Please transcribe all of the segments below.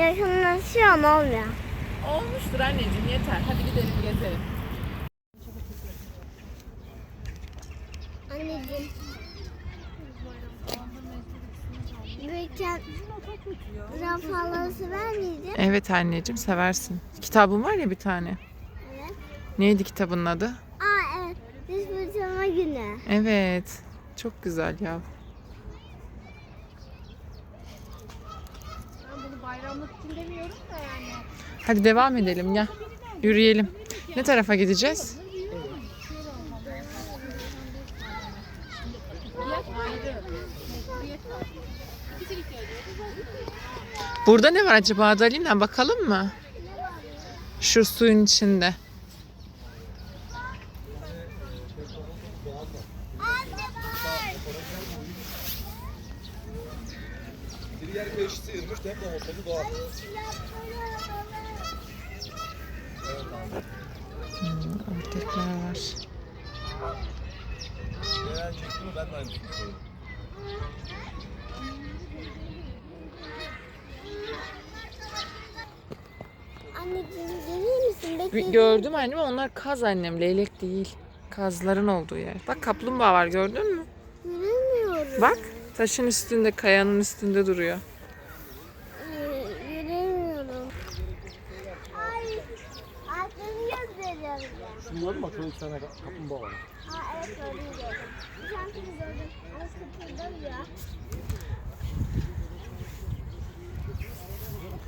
yakınlaşıyor mu olmuyor? Olmuştur anneciğim yeter. Hadi gidelim gezelim. Anneciğim. Büyükken rafaları sever miydin? Evet anneciğim seversin. Kitabın var ya bir tane. Evet. Neydi kitabının adı? Aa evet. Diş fırçalama günü. Evet. Çok güzel ya. Ben bunu bayramlık için demiyorum da yani. Hadi devam edelim ya. Yürüyelim. Ne tarafa gideceğiz? Burada ne var acaba Dalina? Bakalım mı? Şu suyun içinde. Bir yer kayışı sıyırmış hem de ortamı doğal. Ördekler var. Anneciğim görüyor musun? Bekle. Gördüm annem onlar kaz annem leylek değil. Kazların olduğu yer. Bak kaplumbağa var gördün mü? Göremiyorum. Bak taşın üstünde kayanın üstünde duruyor. Ee, Göremiyorum. Ay. Aklını gösteriyorum. Şunlar mı? Şöyle iki tane kaplumbağa var. Aa evet gördüm gördüm. Bir tanesini gördüm. Ama kıpırdamıyor.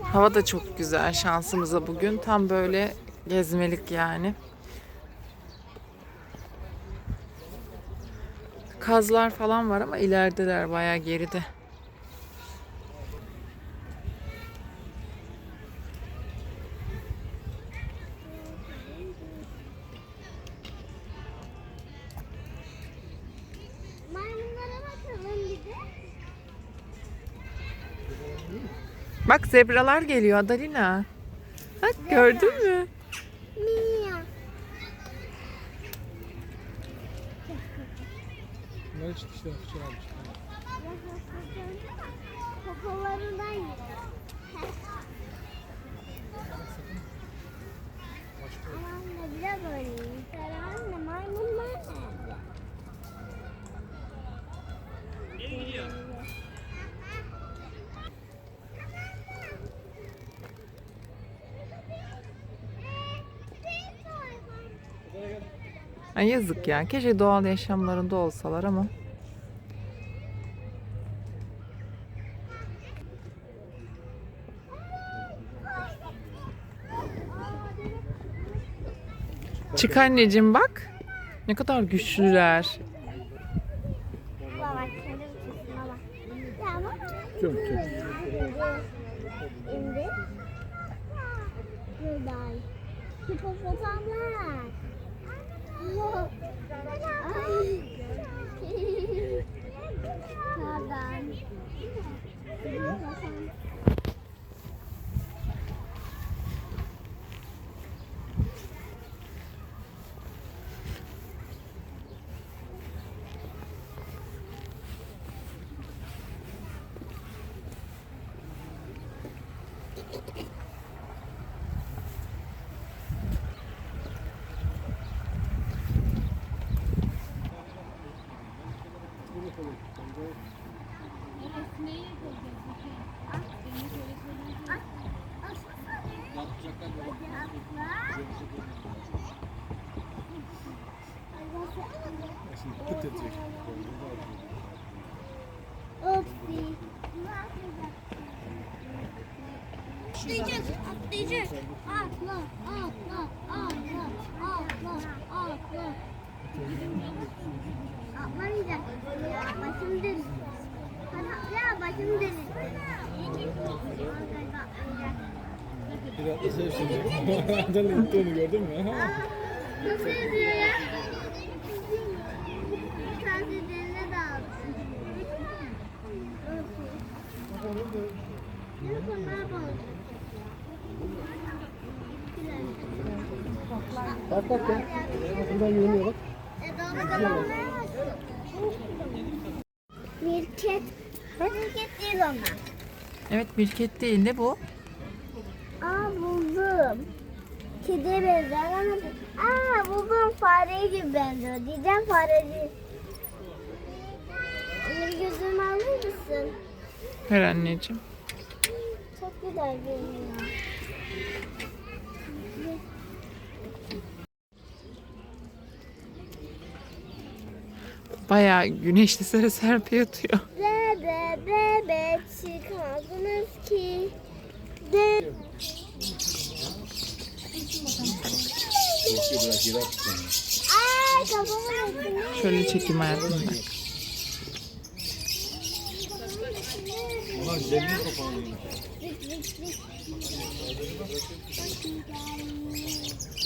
Hava da çok güzel şansımıza bugün. Tam böyle gezmelik yani. Kazlar falan var ama ilerideler bayağı geride. Zebralar geliyor Adalina. Bak gördün mü? Mia. Bunlar hiç dişler fıçı almış. Kokolarından yiyor. Aman da biraz oynayayım. Sen anne maymunlar nerede? Ay yazık ya. Keşke doğal yaşamlarında olsalar ama. Çık anneciğim bak. Ne kadar güçlüler. Baba bak kendi üstüne bak. Ya bak. Tüm tüm. İndi. Buradan. Hipopotamlar. Ay. Buradan. Hipopotam. Şimdi pıt edecek. Atlayacağız, atlayacağız. Atla, atla, atla, atla, atla. Atlamayacak ya, başım dönüyor. Ya, başım dönüyor. Bir atla sevsin. Adamın gitti onu gördün mü? Nasıl yüzüyor ya? Bir tanesi denize daldı. Yok onlar Bak bak ya. Buradan yürümüyor bak. Mirket Milket değil onlar. Evet mirket değil de bu. Aa buldum. Kediye benzer ama aa buldum fareye gibi benziyor. Diyeceğim fare değil. Onu bir gözüme alır mısın? Ver anneciğim. Çok güzel görünüyor. Bayağı güneşli sarı serpi yatıyor. Bebe bebe çıkardınız ki. De. Şöyle çekeyim hayatım bak. Ulan zemini kapanıyor. Zik zik zik.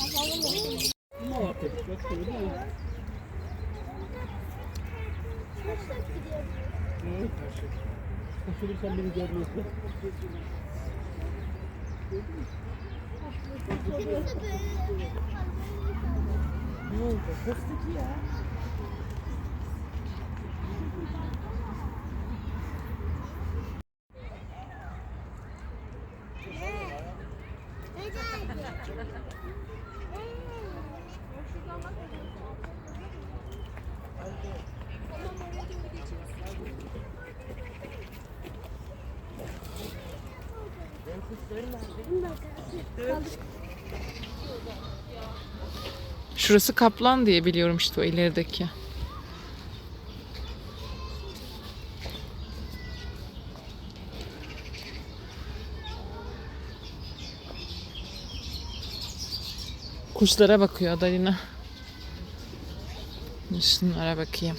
Kafamı ettim. Ne yaptık? Bak gördün mü? Evet, her şey. Kaçırırsan beni görmüyorsun. Ne oldu? Fıstık ya. Şurası kaplan diye biliyorum işte o ilerideki. Kuşlara bakıyor Adalina. Şunlara bakayım.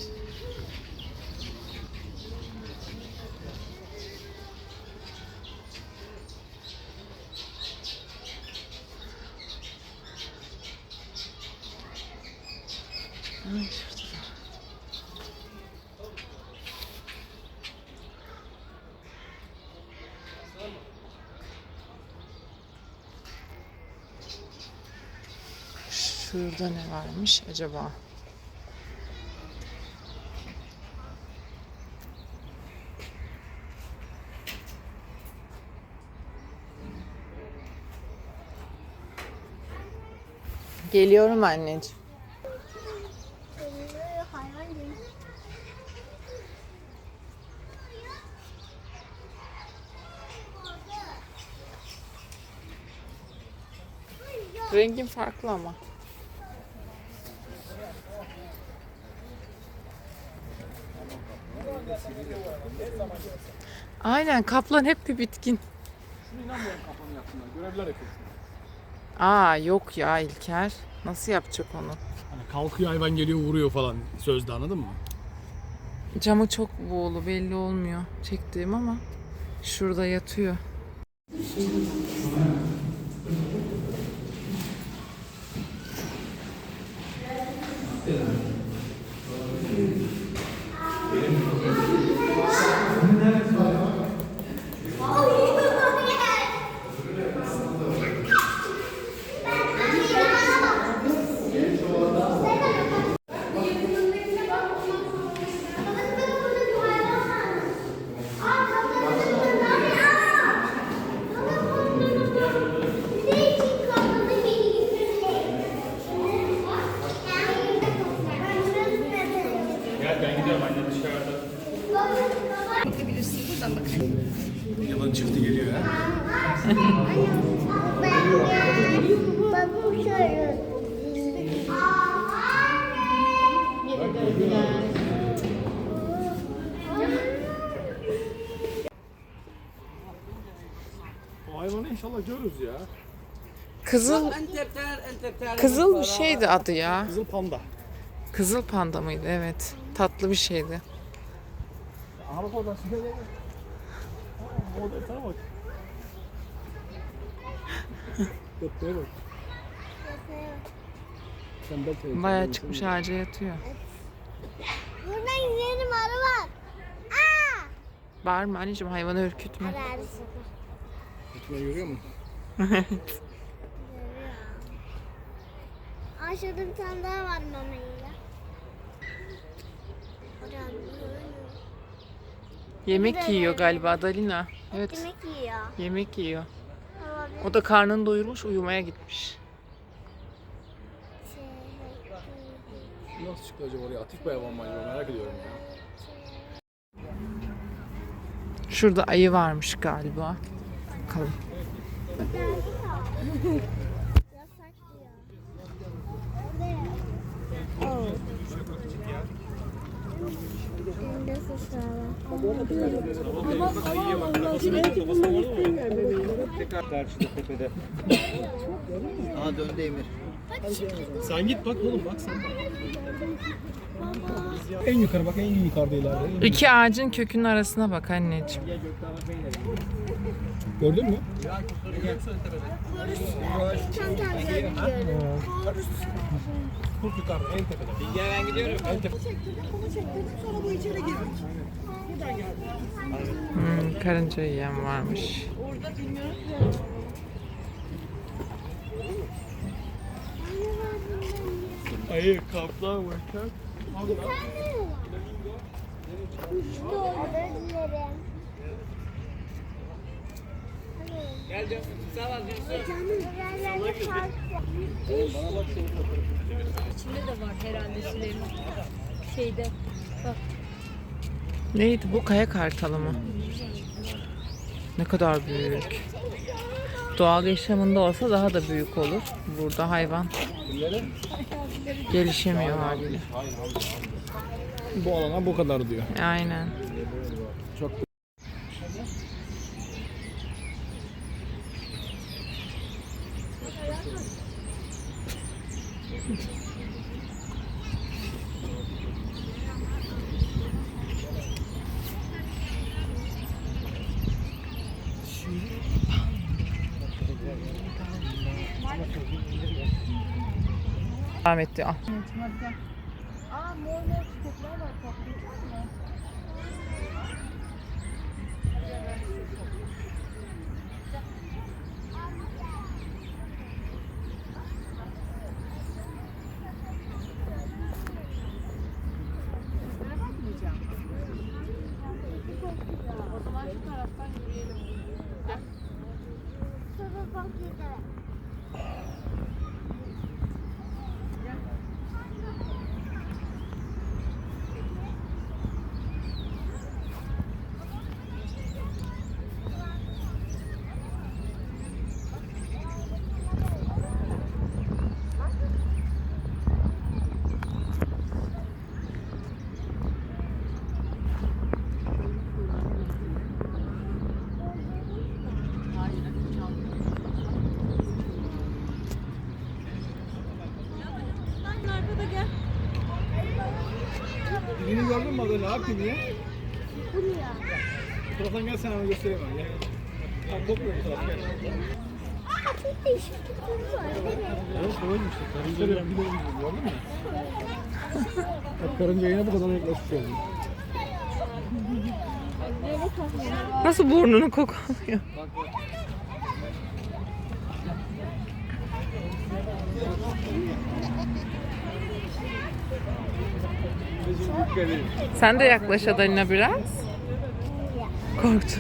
Şurada ne varmış acaba? Geliyorum anneciğim. Rengin farklı ama. Aynen kaplan hep bir bitkin. Şunu inanmıyorum kafanı yapsınlar. Görevler yapıyor. Aa yok ya İlker. Nasıl yapacak onu? Hani kalkıyor hayvan geliyor vuruyor falan sözde anladın mı? Camı çok buğulu belli olmuyor çektiğim ama şurada yatıyor. Gel ben gidiyorum anne dışarıda. Yalan çıktı geliyor ha. Bakın şöyle. O hayvanı inşallah görürüz ya. Kızıl Kızıl bir şeydi adı ya. Kızıl panda. Kızıl panda mıydı? Evet. Tatlı bir şeydi. Aha bak oradan size gel. Orada sana bak. Götüre bak. Sen belki Bayağı çıkmış ağaca yatıyor. Buradan gidelim arı var. Aa! Bağırma anneciğim hayvanı ürkütme. Arı Götüre görüyor musun? Aa şurada bir tane daha var mamayla. Yemek yiyor galiba Dalina. Evet. Yemek yiyor. Yemek yiyor. Olabilir. O da karnını doyurmuş uyumaya gitmiş. Şey, Nasıl çıktı acaba oraya? Atif bir hayvan mı acaba? Merak ediyorum ya. Şurada ayı varmış galiba. Bakalım. Sıçrama. Karşıda tepede. Aha döndü Emir. Sen git bak oğlum bak sen. En yukarı bak en yukarıda ileride. İki ağacın kökünün arasına bak anneciğim. Gördün mü? Tam tersi gidiyorum. Kurt yukarıda en tepede. Bilge ben gidiyorum. En tepede. Hmm, karınca yiyen varmış. Hayır kaplan var. Özür dilerim. Gel. Sağ ol kalktı. İçinde de var herhalde Süleyman. Şeyde. Bak Neydi bu kaya kartalı mı? Ne kadar büyük. Doğal yaşamında olsa daha da büyük olur. Burada hayvan gelişemiyor haliyle. Bu alana bu kadar diyor. Aynen. Çok Devam etti. Al. Aa mor mor çiçekler var. Toplayacak mı? O zaman şu taraftan yürüyelim. Şurada çok güzel. Arkada gel. Birini gördün mü adayı? Ne yapayım ya? Buraya. Bu taraftan gel sen ama göstereyim ben. Gel. Bak bu tarafa gel. Aa çok değişik bir var. Evet böyleymiş. Karınca gidelim gördün mü? Bak karınca yine bu kadar yaklaşmış oldu. Nasıl burnunu kokalıyor? Sen de yaklaş Adalina biraz. Korktu.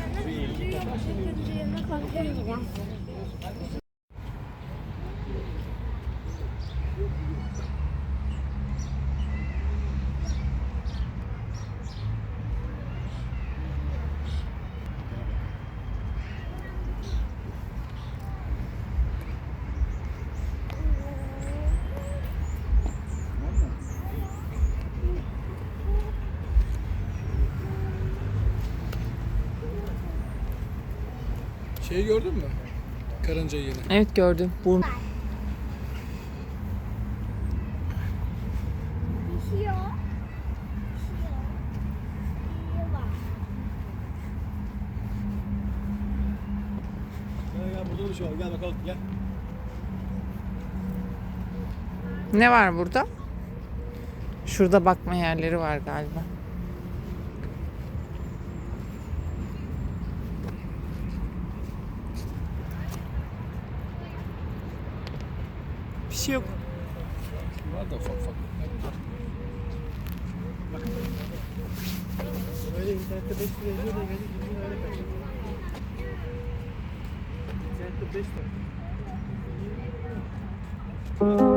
Şeyi gördün mü? Karınca yine. Evet gördüm. Gel. Ne var burada? Şurada bakma yerleri var galiba. Bir şey yok. Var da ufak ufak. Böyle internette 5 lira yazıyor da gelip bizim öyle kaçıyor. İnternette 5 lira.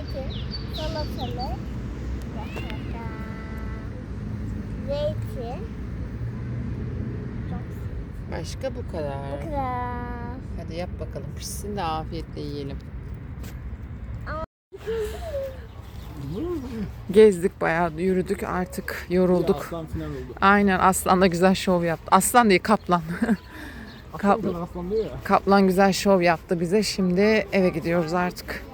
Zeytin, salatalık, başka zeytin. Başka bu kadar. güzel. Hadi yap bakalım pişsin de afiyetle yiyelim. Gezdik bayağı yürüdük artık yorulduk. Aslan final oldu. Aynen Aslan da güzel şov yaptı. Aslan değil Kaplan. Aslan kadar aslan diyor ya. Kaplan güzel şov yaptı bize. Şimdi eve gidiyoruz artık.